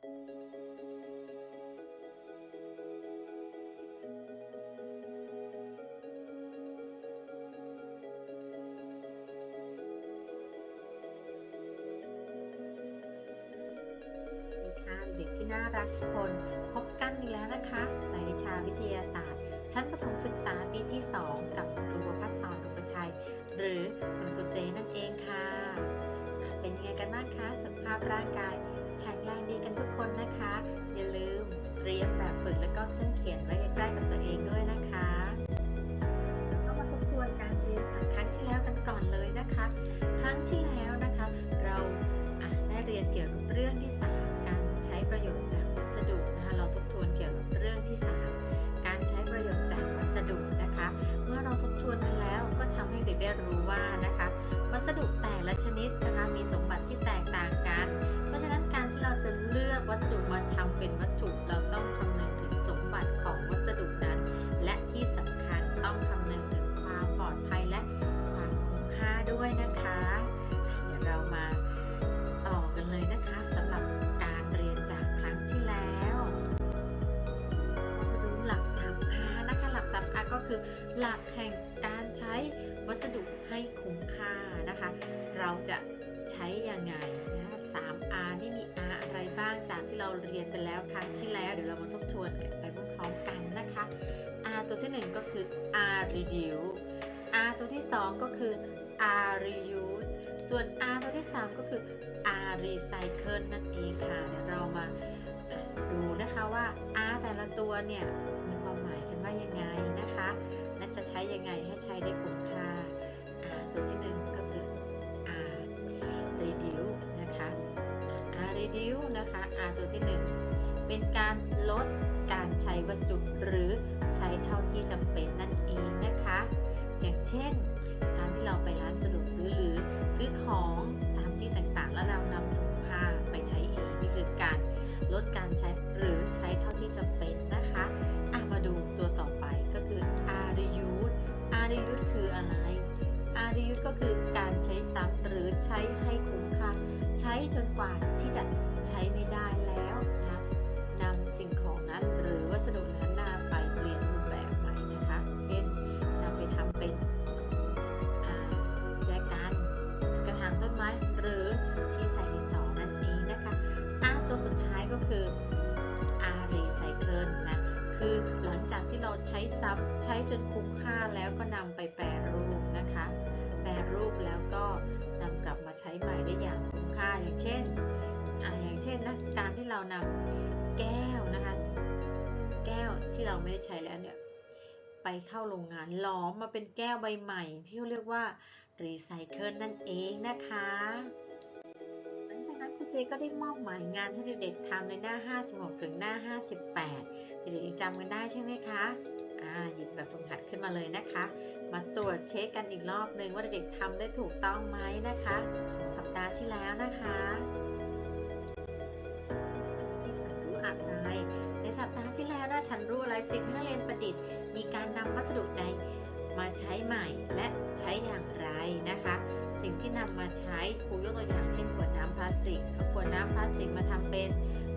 สวัสดีค่ะเด็กที่น่ารักทุกคนพบกันอีกแล้วนะคะ ในวิชาวิทยาศาสตร์ ชั้นประถมศึกษาปีที่ 2 กับครูประพัฒสอนอุปชัย หรือคุณครูเจนั่นเองค่ะ เป็นยังไงกันบ้างคะสุขภาพร่างกาย แรงดีกันทุกคนนะคะ อย่าลืมเตรียมแบบฝึกแล้วก็เครื่องเขียนไว้ใกล้ๆกับตัวเองด้วยนะคะแล้วก็มาทบทวนการเรียนจากครั้งที่แล้วกันก่อนเลยนะคะ ครั้งที่แล้วนะคะ เราได้เรียนเกี่ยวกับเรื่องที่ 3 การใช้ประโยชน์จากวัสดุนะคะ เราทบทวนเกี่ยวกับเรื่องที่ 3 การใช้ประโยชน์จากวัสดุนะคะ เมื่อเราทบทวนกันแล้วก็ทำให้เด็กได้รู้ว่านะคะ วัสดุแต่ละชนิดนะคะ วัสดุมาทำเป็นวัตถุเราต้องคำนึงถึงสมบัติของวัสดุนั้น และที่สำคัญต้องคำนึงถึงความปลอดภัยและความคุ้มค่าด้วยนะคะ เดี๋ยวเรามาต่อกันเลยนะคะสำหรับการเรียนจากครั้งที่แล้วมาดูหลัก 3R นะคะหลัก 3R ก็คือหลักแห่งการใช้วัสดุให้คุ้มค่านะคะ เราจะใช้ยังไงนะ 3R นี่มี R อะ บ้างจากที่เราเรียนไปแล้วครั้งที่แล้วเดี๋ยวเรามาทบทวนกันไปพร้อมๆกันนะคะ R ตัวที่ 1 ก็คือ R reduce R ตัวที่ 2 ก็คือ R reuse ส่วน R ตัวที่ 3 ก็คือ R recycle นั่นเองค่ะเดี๋ยวเรามาดูนะคะว่า R แต่ละตัวเนี่ยมีความหมายกันว่ายังไงนะคะ และจะใช้ยังไงให้ใช้ได้คุ้มค่า R ตัวที่ 1 นิ่วนะคะ R ตัวที่ 1 เป็นการลดการใช้วัสดุหรือใช้เท่า ช้ซ้ำใช้จนคุ้มค่าแล้วก็นำไปแปรรูปนะคะ แปรรูปแล้วก็นำกลับมาใช้ใหม่ได้อย่างคุ้มค่าอย่างเช่นออย่างเช่นนะการที่เรานำแก้วนะคะ แก้วที่เราไม่ได้ใช้แล้วเนี่ยไปเข้าโรงงานหลอมมาเป็นแก้วใบใหม่ ที่เขาเรียกว่ารีไซเคิลนั่นเองนะคะ หลังจากนั้นครูเจก็ได้มอบหมายงานให้เด็กๆทำในหน้า 56 ถึงหน้า 58 เด็กๆจำกันได้ใช่ไหมคะ หยิบแบบฝึกหัดขึ้นมาเลยนะคะ มาตรวจเช็คกันอีกรอบหนึ่งว่าเด็กทำได้ถูกต้องไหมนะคะ สัปดาห์ที่แล้วนะคะที่ฉันรู้อะไรในสัปดาห์ที่แล้วนะฉันรู้อะไรสิ่งที่นักเรียนประดิษฐ์ มีการนำวัสดุใดมาใช้ใหม่และใช้อย่างไรนะคะ สิ่งที่นำมาใช้ครูยกตัวอย่างเช่นขวดน้ำพลาสติกเอาขวดน้ำพลาสติกมาทำเป็น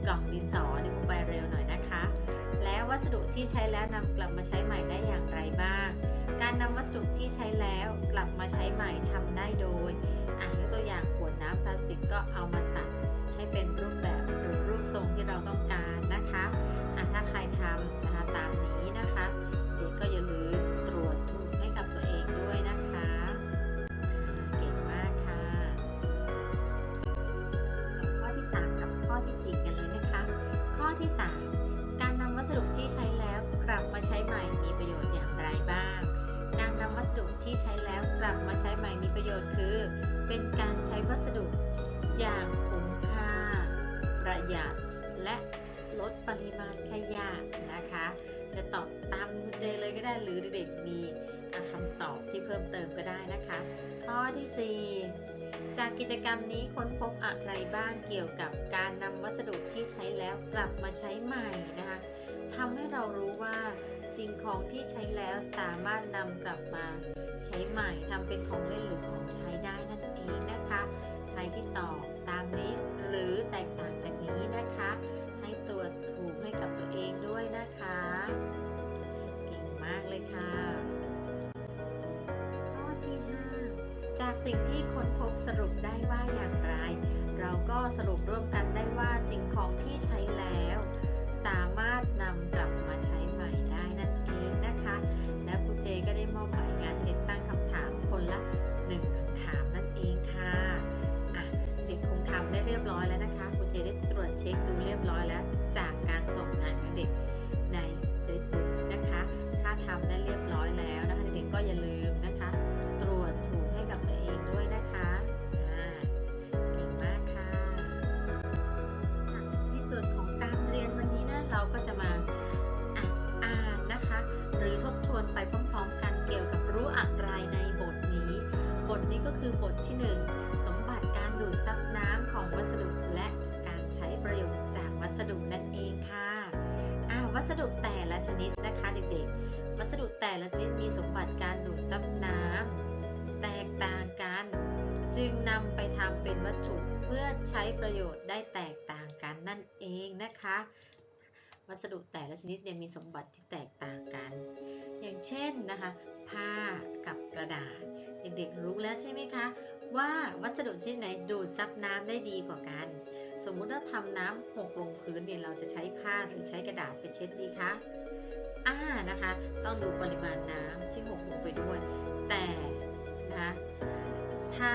กล่องดินสอนี่ครูไปเร็วหน่อยนะคะ ววัสดุที่ใช้แล้วนำกลับมาใช้ใหม่ได้อย่างไรบ้าง การนำวัสดุที่ใช้แล้วกลับมาใช้ใหม่ทำได้โดยอะยกตัวอย่างขวดน้ำพลาสติกก็เอามาตัดให้เป็นรูปแบบหรือรูปทรงที่เราต้องการนะคะอะถ้าใครทำนะคะตามนี้นะคะ เด็กก็อย่าลืมตรวจถูกให้กับตัวเองด้วยนะคะเก่งมากค่ะข้อที่ 3 กับข้อทีสี่4 กันเลยนะคะ ข้อที่3การนำวัส ดุที่ใช้แล้วกลับมาใช้ใหม่มีประโยชน์อย่างไรบ้าง การนำวัสดุที่ใช้แล้วกลับมาใช้ใหม่มีประโยชน์คือ เป็นการใช้วัสดุอย่างคุ้มค่า ประหยัดและลดปริมาณขยะนะคะ จะตอบตามคุณเจเลยก็ได้หรือเด็กมีคำตอบที่เพิ่มเติมก็ได้นะคะ ข้อที่ 4 จากกิจกรรมนี้ค้นพบอะไรบ้างเกี่ยวกับการนำวัสดุที่ใช้แล้วกลับมาใช้ใหม่นะคะ ทำให้เรารู้ว่า สิ่งของที่ใช้แล้วสามารถนำกลับมา ใช้ใหม่ทำเป็นของเล่นหรือของใช้ได้นั่นเองนะคะ ใครที่ตอบตามนี้หรือแตกต่างจากนี้นะคะ ให้ตัวถูกให้กับตัวเองด้วยนะคะ เก่งมากเลยค่ะข้อที่5จากสิ่งที่ค้นพบสรุปได้ว่าอย่างไร เราก็สรุปร่วมกัน ถ้ ประโยชน์ได้แตกต่างกันนั่นเองนะคะ วัสดุแต่ละชนิดเนี่ยมีสมบัติที่แตกต่างกัน อย่างเช่นนะคะ ผ้ากับกระดาษ เด็กๆรู้แล้วใช่ไหมคะ ว่าวัสดุชนิดไหนดูดซับน้ำได้ดีกว่ากัน สมมุติถ้าทำน้ำหกลงพื้นเนี่ยเราจะใช้ผ้าหรือใช้กระดาษไปเช็ดดีคะอ่านะคะ ต้องดูปริมาณน้ำที่หกลงไปด้วย แต่นะคะถ้า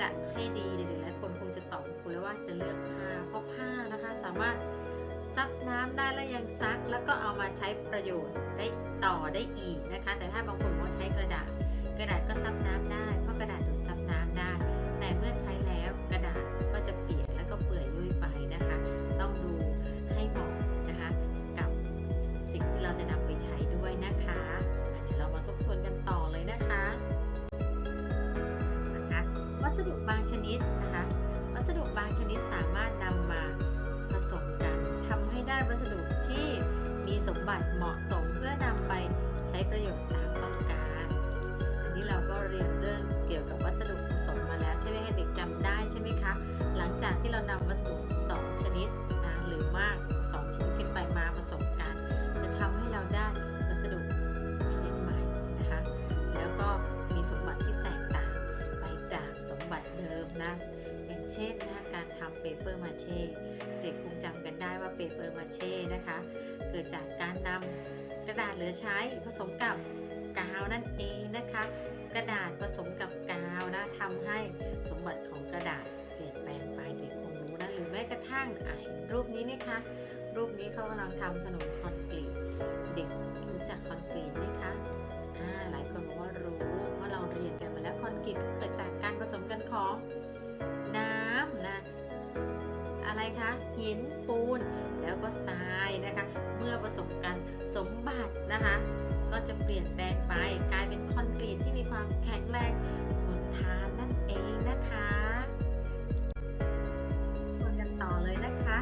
จะให้ดี ว่าจะเลือกผ้าเพราะผ้านะคะสามารถซับน้ำได้และยังซัก แล้วก็เอามาใช้ประโยชน์ได้ต่อได้อีกนะคะ แต่ถ้าบางคนบอกว่าใช้กระดาษ กระดาษก็ซับน้ำได้ สดุบางชนิดสามารถนำมาผสมกันทำให้ได้วัสดุที่มีสมบัติเหมาะสมเพื่อนำไปใช้ประโยชน์ตามต้องการ อันนี้เราก็เรียนเรื่องเกี่ยวกับวัสดุผสมมาแล้วใช่ไหมให้เด็กจำได้ใช่ไหมคะ หลังจากที่เรานำวัสดุ เช่นนะคะการทำเปเปอร์มาเช่เด็กคงจำกันได้ว่าเปเปอร์มาเช่นะคะ เกิดจากการนำกระดาษเหลือใช้ผสมกับกาวนั่นเองนะคะ กระดาษผสมกับกาวนะทำให้สมบัติของกระดาษเปลี่ยนแปลงไปเด็กคงรู้นะหรือแม้กระทั่งเห็นรูปนี้ไหมคะรูปนี้เขากำลังทำถนนคอนกรีตเด็กรู้จักคอนกรีตไหมคะหลายคนบอกว่ารู้เพราะเราเรียนกันมาแล้วคอนกรีตก็เกิดจากการผสมกันของะคะหินปูนแล้วก็ทรายนะคะ เมื่อผสมกันสมบัตินะคะ ก็จะเปลี่ยนแปลงไปกลายเป็นคอนกรีตที่มีความแข็งแรงทนทานนั่นเองนะคะทวนกันต่อเลยนะคะ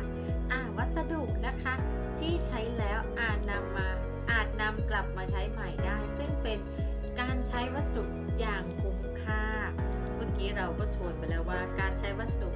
อ่าวัสดุนะคะที่ใช้แล้วอาจนำมาอาจนำกลับมาใช้ใหม่ได้ ซึ่งเป็นการใช้วัสดุอย่างคุ้มค่า เมื่อกี้เราก็ชวนไปแล้วว่าการใช้วัสดุ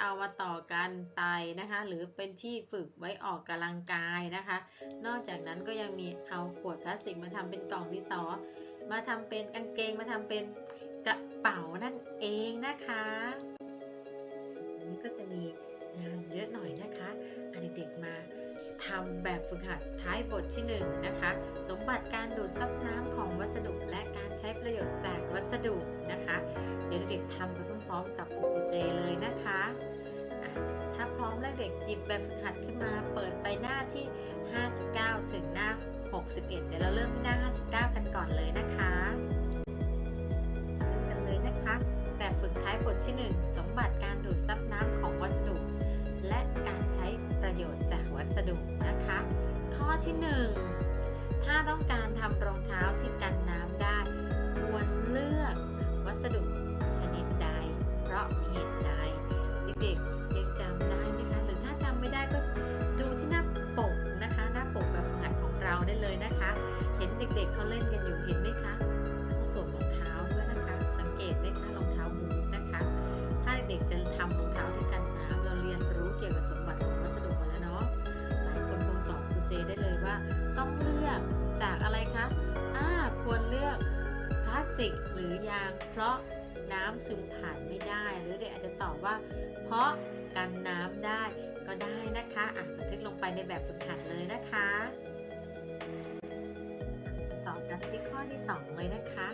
เอามาต่อกันไตนะคะ หรือเป็นที่ฝึกไว้ออกกำลังกายนะคะ นอกจากนั้นก็ยังมีเอาขวดพลาสติกมาทำเป็นกล่องดินสอ มาทำเป็นกางเกงมาทำเป็นกระเป๋านั่นเองนะคะ อันนี้ก็จะมีงานเยอะหน่อยนะคะอันเด็กๆมาทำแบบฝึกหัดท้ายบทที่1นนะคะ สมบัติการดูดซับน้ำของวัสดุ ช้ประโยชน์จากวัสดุนะคะ เดี๋ยวเด็กๆทำไปพร้อมๆกับครูเจเลยนะคะะถ้าพร้อมแล้วเด็กหยิบแบบฝึกหัดขึ้นมา เปิดไปหน้าที่ 59 ถึงหน้า 61 เดี๋ยวเราเริ่มที่หน้า 59 กันก่อนเลยนะคะเริ่มกันเลยนะคะ แบบฝึกท้ายบทที่ 1 สมบัติการดูดซับน้ำของวัสดุ และการใช้ประโยชน์จากวัสดุนะคะ ข้อที่ 1 ถ้าต้องการทำรองเท้าที่กัน สดุชนิดใด เพราะเหตุใดเด็กๆยังจำได้ไหมคะหรือถ้าจำไม่ได้ก็ดูที่หน้าปกนะคะ หน้าปกแบบฝึกหัดของเราได้เลยนะคะ เห็นเด็ก ๆเขาเล่นกันอยู่เห็นไหมคะเขาสวมรองเท้าด้วยนะคะ สังเกตไหมคะรองเท้าบูทนะคะ ถ้าเด็กๆจะทำรองเท้าที่กันน้ำเราเรียนรู้เกี่ยวกับสมบัติของวัสดุมาแล้วเนาะหลายคนคงตอบคุณเจได้เลยว่า ต้องเลือกจากอะไรคะอ่าควรเลือก ลาสติกหรือยาง เพราะน้ำซึมผ่านไม่ได้ หรือเด็กอาจจะตอบว่า เพราะกันน้ำได้ก็ได้นะคะอะบันทึกลงไปในแบบฝึกหัดเลยนะคะต่อกันที่ข้อที่ 2 เลยนะคะ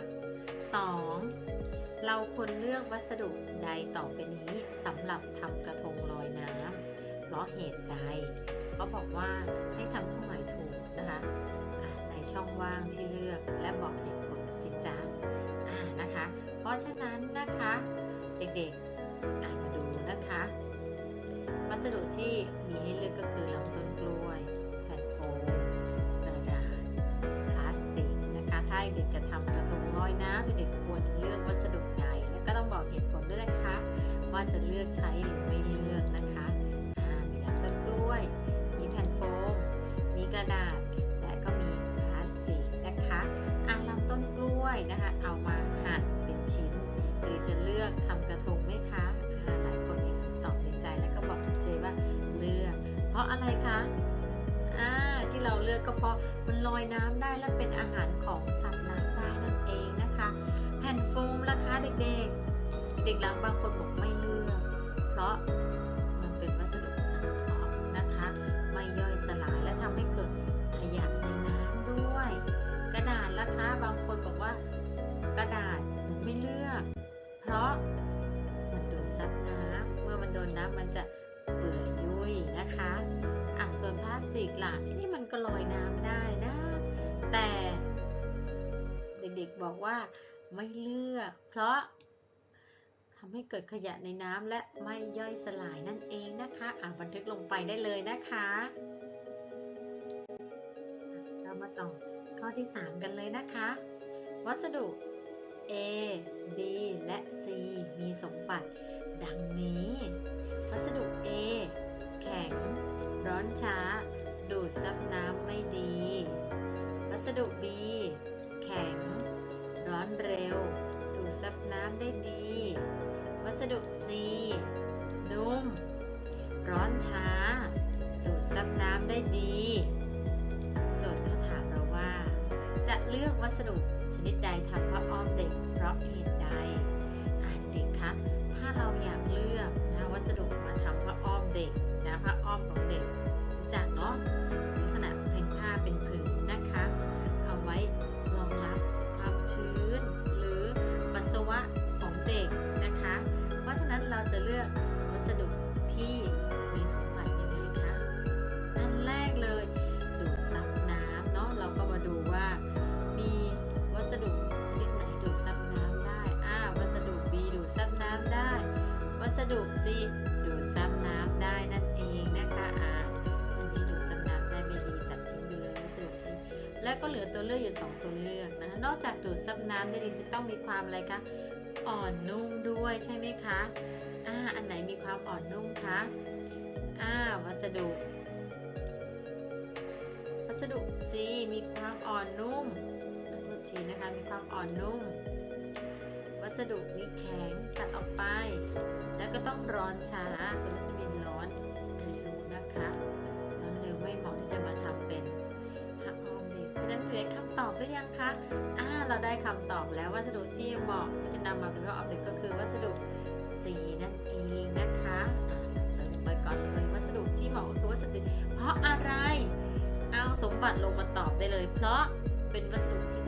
2. เราควรเลือกวัสดุใดต่อไปนี้สำหรับทำกระทงลอยน้ำเพราะเหตุใดเขาบอกว่าให้ทำเครื่องหมายถูกนะคะในช่องว่างที่เลือกและบอกเหตุผล จ๊ะอะนะคะ เพราะฉะนั้นนะคะเด็กๆมาดูนะคะ วัสดุที่มีให้เลือกก็คือลำต้นกล้วย แผ่นโฟมกระดาษพลาสติกนะคะ ถ้าเด็กจะทำกระทงลอยน้ำเด็กควรเลือกวัสดุใดแล้วก็ต้องบอกเหตุผลด้วยนะคะ ว่าจะเลือกใช้หรือไม่เลือกนะคะมีลำต้นกล้วย มีแผ่นโฟม มีกระดาษ อะไรคะอ่าที่เราเลือกก็เพราะมันลอยน้ำได้และเป็นอาหารของสัตว์น้ำได้นั่นเองนะคะ แผ่นโฟมราคาเด็กๆ เด็กหลังบางคนบอกไม่เลือก เพราะมันเป็นวัสดุสังเคราะห์นะคะ ไม่ย่อยสลายและทำให้เกิดขยะในน้ำด้วย กระดาษราคาบางคนบอกว่ากระดาษหนูไม่เลือก เพราะมันดูดซับน้ำเมื่อมันโดนน้ำมันจะ ติกล่ะนี่มันก็ลอยน้ำได้นะ แต่เด็กๆบอกว่าไม่เลือก เพราะทำให้เกิดขยะในน้ำและไม่ย่อยสลายนั่นเองนะคะอะบันทึกลงไปได้เลยนะคะ เรามาต่อข้อที่ 3 กันเลยนะคะ วัสดุ A B และ C มีสมบัติ ดังนี้ วัสดุ A แข็ง ร้อนช้า ซับน้ำไม่ดี วัสดุ B แข็ง ร้อนเร็ว ดูดซับน้ำได้ดี วัสดุ C นุ่ม ร้อนช้า ดูดซับน้ำได้ดี โจทย์เขาถามเราว่า จะเลือกวัสดุชนิดใด แล้วก็เหลือตัวเลือกอยู่สองตัวเลือกนะนอกจากดูดซับน้ำได้ดีจะต้องมีความอะไรคะอ่อนนุ่มด้วยใช่ไหมคะอ่าอันไหนมีความอ่อนนุ่มคะอ่าวัสดุ วัสดุ C มีความอ่อนนุ่มขอโทษทีนะคะมีความอ่อนนุ่ม วัสดุนี้แข็งตัดออกไป แล้วก็ต้องร้อนช้าส่วนวิ ยังคะอ่าเราได้คำตอบแล้ววัสดุที่เหมาะที่จะนำมาเป็นผ้าออบเด็กก็คือวัสดุสีนั่นเองนะคะอะเติมไปก่อนเลยวัสดุที่เหมาะก็คือวัสดุเพราะอะไร เอาสมบัติลงมาตอบได้เลย เพราะเป็นวัสดุที่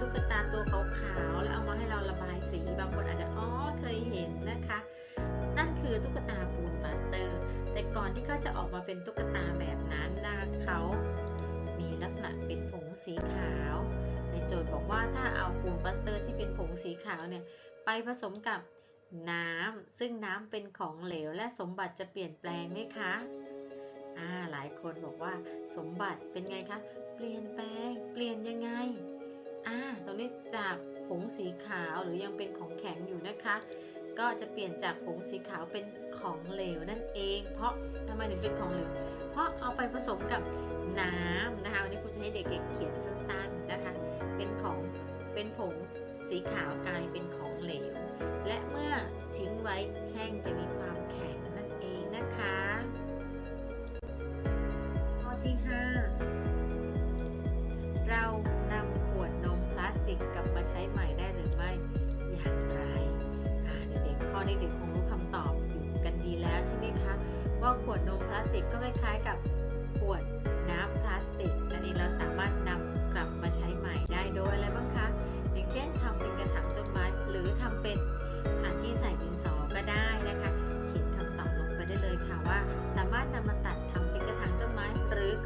ตุ๊กตาตัวขาวๆแล้วเอามาให้เราระบายสี บางคนอาจจะอ๋อเคยเห็นนะคะ นั่นคือตุ๊กตาปูนมาสเตอร์ แต่ก่อนที่เขาจะออกมาเป็นตุ๊กตาแบบนั้นนะเขามีลักษณะเป็นผงสีขาว ในโจทย์บอกว่าถ้าเอาปูนมาสเตอร์ที่เป็นผงสีขาวเนี่ยไปผสมกับน้ำซึ่งน้ำเป็นของเหลวและสมบัติจะเปลี่ยนแปลงไหมคะอ่าหลายคนบอกว่าสมบัติเป็นไงคะ เปลี่ยนแปลง เปลี่ยนยังไง อ่าตรงนี้จากผงสีขาวหรือยังเป็นของแข็งอยู่นะคะ ก็จะเปลี่ยนจากผงสีขาวเป็นของเหลวนั่นเอง เพราะทำไมถึงเป็นของเหลว เพราะเอาไปผสมกับน้ำนะคะวันนี้ครูจะให้เด็กๆเขียนสั้นๆนะคะ เป็นของเป็นผงสีขาวกล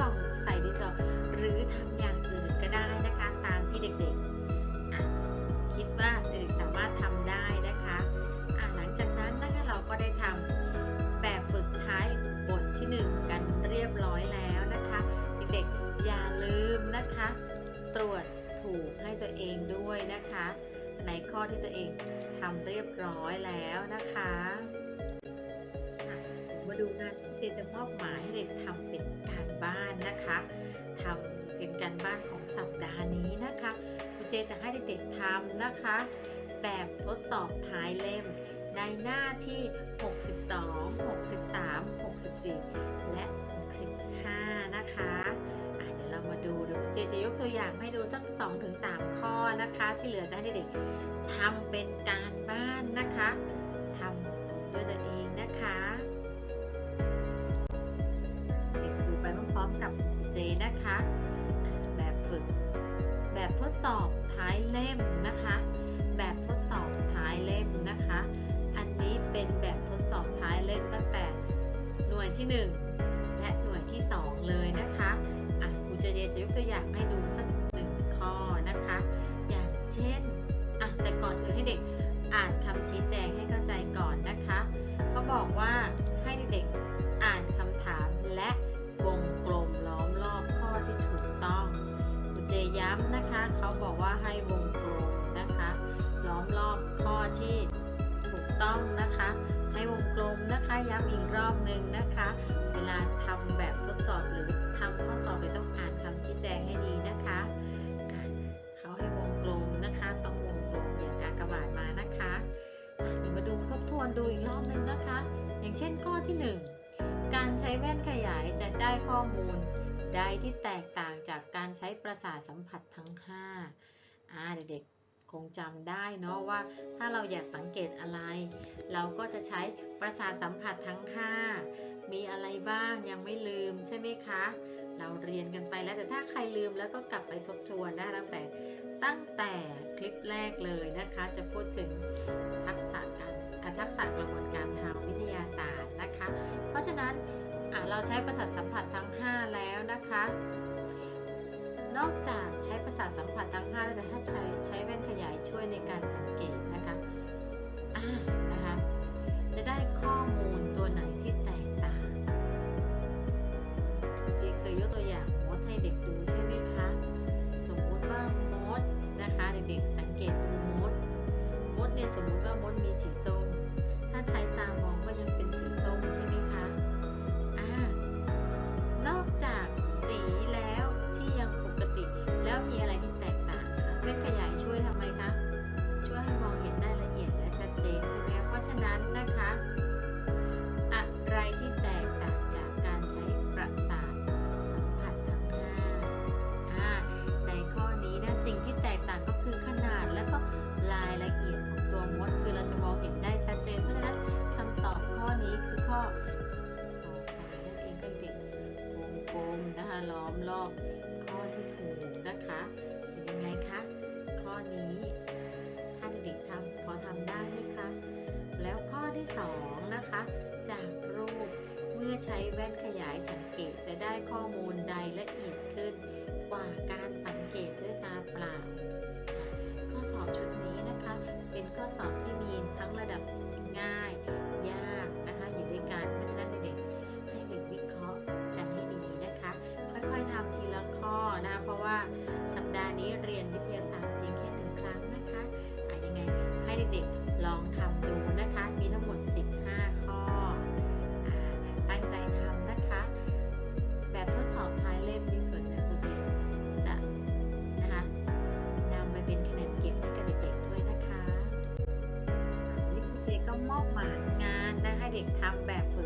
กล่องใส่ดินสอหรือทำอย่างอื่นก็ได้นะคะตามที่เด็กๆคิดว่าเด็กสามารถทำได้นะคะะหลังจากนั้นนะคะเราก็ได้ทำแบบฝึกท้ายบทที่ 1 กันเรียบร้อยแล้วนะคะเด็กๆอย่าลืมนะคะ ตรวจถูกให้ตัวเองด้วยนะคะ ในข้อที่ตัวเองทำเรียบร้อยแล้วนะคะมาดูงาน เจจะมอบหมายให้เด็กทำเป็นการบ้านนะคะทำเป็นการบ้านของสัปดาห์นี้นะคะครูเจจะให้เด็กๆทำนะคะ แบบทดสอบท้ายเล่มในหน้าที่ 62 63 64 และ 65 นะคะะเดี๋ยวเรามาดูเดี๋ยวเจจะยกตัวอย่างให้ดูสัก 2-3 ข้อนะคะ ที่เหลือจะให้เด็กๆทำเป็นการบ้านนะคะทำด้วยตัวเองนะคะ สอบท้ายเล่มนะคะ แบบทดสอบท้ายเล่มนะคะ อันนี้เป็นแบบทดสอบท้ายเล่มตั้งแต่หน่วยที่ 1 และหน่วยที่ 2 เลยนะคะอะครูเจเจจะยกตัวอย่างให้ดูสักหนึ่งข้อนะคะ อย่างเช่นอะแต่ก่อนอื่นให้เด็กอ่านคำชี้แจงให้เข้าใจก่อนนะคะ เขาบอกว่า ที่ถูกต้องนะคะ ให้วงกลมนะคะ ย้ำอีกรอบหนึ่งนะคะ เวลาทำแบบทดสอบหรือทำข้อสอบเลยต้องอ่านคำชี้แจงให้ดีนะคะเขาให้วงกลมนะคะ ต้องวงกลมอย่างกากบาทมานะคะอะเดี๋ยวมาดูทบทวนดูอีกรอบหนึ่งนะคะ อย่างเช่นข้อที่ 1 การใช้แว่นขยายจะได้ข้อมูลใดที่แตกต่างจากการใช้ประสาทสัมผัสทั้ง5อ่าเด็กๆ คงจำได้เนาะว่าถ้าเราอยากสังเกตอะไร เราก็จะใช้ประสาทสัมผัสทั้ง 5 มีอะไรบ้างยังไม่ลืมใช่ไหมคะ เราเรียนกันไปแล้วแต่ถ้าใครลืมแล้วก็กลับไปทบทวนได้ตั้งแต่ตั้งแต่คลิปแรกเลยนะคะ จะพูดถึงทักษะการทักษะกระบวนการทางวิทยาศาสตร์นะคะ เพราะฉะนั้นเราใช้ประสาทสัมผัสทั้ง 5 แล้วนะคะ นอกจากใช้ประสาทสัมผัสทั้ง5แล้วแต่ถ้าใช้ใช้แว่นขยายช่วยในการสังเกตนะคะอ่านะคะ จะได้ข้อมูลาล้อมรอบข้อที่ถูกนะคะเป็นยังไงคะข้อนี้ท่านเด็กทำพอทำได้ไหมคะแล้วข้อที่2นะคะจากรูปเมื่อใช้แว่นขยายสังเกตจะได้ข้อมูลใดละเอียดขึ้นกว่าการสังเกตด้วยตาเปล่า ข้อสอบชุดนี้นะคะ เป็นข้อสอบที่มีทั้งระดับง่าย อบหมายงานได้ให้เด็กทำแบบฝึก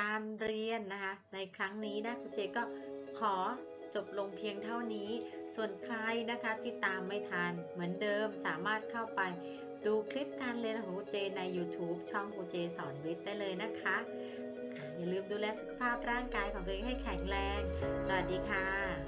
การเรียนนะคะ ในครั้งนี้นะครูเจก็ขอจบลงเพียงเท่านี้ ส่วนใครนะคะที่ตามไม่ทันเหมือนเดิมสามารถเข้าไปดูคลิปการเรียนของครูเจใน YouTube ช่องครูเจสอนวิทย์ได้เลยนะคะอย่าลืมดูแลสุขภาพร่างกายของตัวเองให้แข็งแรง สวัสดีค่ะ